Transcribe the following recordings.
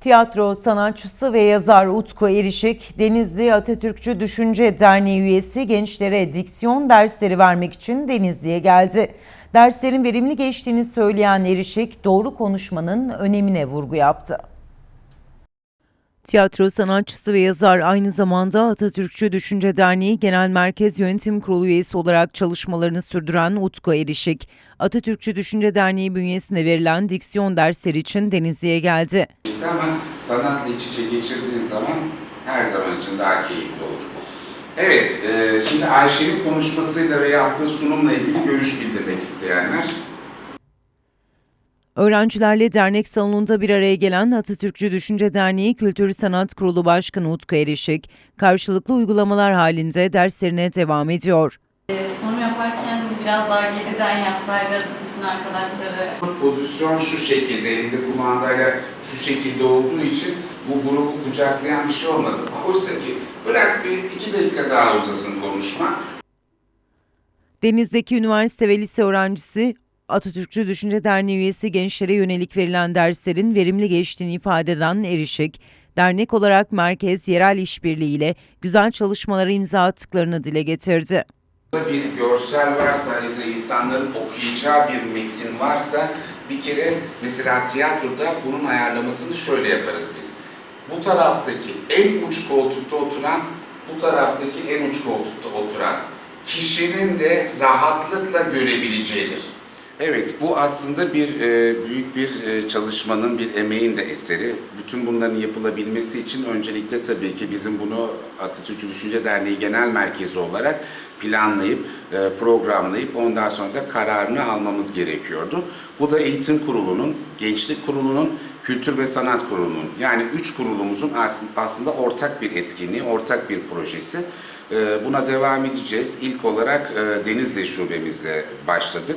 Tiyatro sanatçısı ve yazar Utku Erişik, Denizli Atatürkçü Düşünce Derneği üyesi gençlere diksiyon dersleri vermek için Denizli'ye geldi. Derslerin verimli geçtiğini söyleyen Erişik, doğru konuşmanın önemine vurgu yaptı. Tiyatro sanatçısı ve yazar aynı zamanda Atatürkçü Düşünce Derneği Genel Merkez Yönetim Kurulu üyesi olarak çalışmalarını sürdüren Utku Erişik, Atatürkçü Düşünce Derneği bünyesinde verilen diksiyon dersleri için Denizli'ye geldi. Ama sanatla iç içe geçirdiğin zaman her zaman için daha keyifli olur. Evet, e, şimdi Ayşe'nin konuşmasıyla ve yaptığı sunumla ilgili görüş bildirmek isteyenler. Öğrencilerle dernek salonunda bir araya gelen Atatürkçü Düşünce Derneği Kültür Sanat Kurulu Başkanı Utku Erişik, karşılıklı uygulamalar halinde derslerine devam ediyor. Ee, Sunum yaparken biraz daha geriden yapsaydı bütün arkadaşları Pozisyon şu şekilde, elinde kumandayla şu şekilde olduğu için bu grubu kucaklayan bir şey olmadı. Oysa ki bırak bir iki dakika daha uzasın konuşma. Deniz'deki üniversite ve lise öğrencisi Atatürkçü Düşünce Derneği üyesi gençlere yönelik verilen derslerin verimli geçtiğini ifade eden Erişik, dernek olarak merkez yerel işbirliğiyle güzel çalışmalara imza attıklarını dile getirdi. Bir görsel varsa ya da insanların okuyacağı bir metin varsa bir kere mesela tiyatroda bunun ayarlamasını şöyle yaparız biz. Bu taraftaki en uç koltukta oturan, bu taraftaki en uç koltukta oturan kişinin de rahatlıkla görebileceğidir. Evet, bu aslında bir e, büyük bir e, çalışmanın, bir emeğin de eseri. Bütün bunların yapılabilmesi için öncelikle tabii ki bizim bunu Atatürkçü Düşünce Derneği Genel Merkezi olarak planlayıp, e, programlayıp ondan sonra da kararını almamız gerekiyordu. Bu da Eğitim Kurulu'nun, Gençlik Kurulu'nun, Kültür ve Sanat Kurulu'nun yani üç kurulumuzun aslında, ortak bir etkinliği, ortak bir projesi. E, Buna devam edeceğiz. İlk olarak e, Denizli Şubemizde başladık.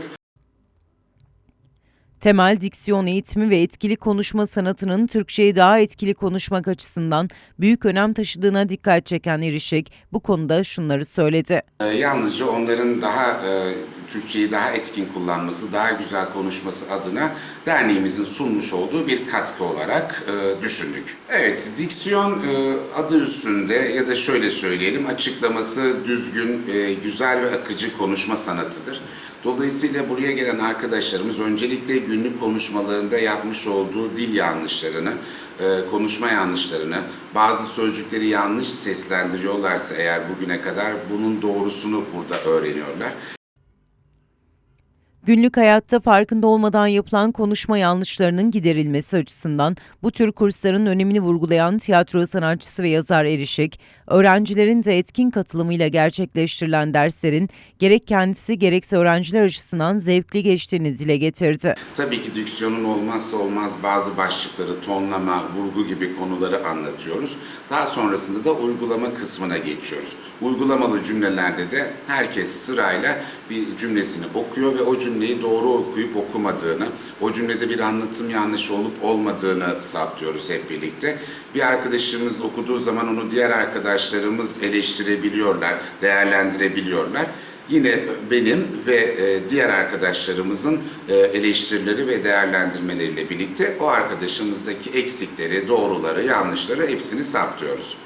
Temel diksiyon eğitimi ve etkili konuşma sanatının Türkçeyi daha etkili konuşmak açısından büyük önem taşıdığına dikkat çeken Erişik bu konuda şunları söyledi. E, Yalnızca onların daha e, Türkçeyi daha etkin kullanması, daha güzel konuşması adına derneğimizin sunmuş olduğu bir katkı olarak e, düşündük. Evet, diksiyon e, adı üstünde ya da şöyle söyleyelim, açıklaması düzgün, e, güzel ve akıcı konuşma sanatıdır. Dolayısıyla buraya gelen arkadaşlarımız öncelikle günlük konuşmalarında yapmış olduğu dil yanlışlarını, e, konuşma yanlışlarını, bazı sözcükleri yanlış seslendiriyorlarsa eğer bugüne kadar bunun doğrusunu burada öğreniyorlar. Günlük hayatta farkında olmadan yapılan konuşma yanlışlarının giderilmesi açısından bu tür kursların önemini vurgulayan tiyatro sanatçısı ve yazar Erişik, öğrencilerin de etkin katılımıyla gerçekleştirilen derslerin gerek kendisi gerekse öğrenciler açısından zevkli geçtiğini dile getirdi. Tabii ki diksiyonun olmazsa olmaz bazı başlıkları, tonlama, vurgu gibi konuları anlatıyoruz. Daha sonrasında da uygulama kısmına geçiyoruz. Uygulamalı cümlelerde de herkes sırayla bir cümlesini okuyor ve o cümleyi doğru okuyup okumadığını, o cümlede bir anlatım yanlışı olup olmadığını saptıyoruz hep birlikte. Bir arkadaşımız okuduğu zaman onu diğer arkadaşlarımız eleştirebiliyorlar, değerlendirebiliyorlar. Yine benim ve e, diğer arkadaşlarımızın e, eleştirileri ve değerlendirmeleriyle birlikte o arkadaşımızdaki eksikleri, doğruları, yanlışları hepsini saptıyoruz.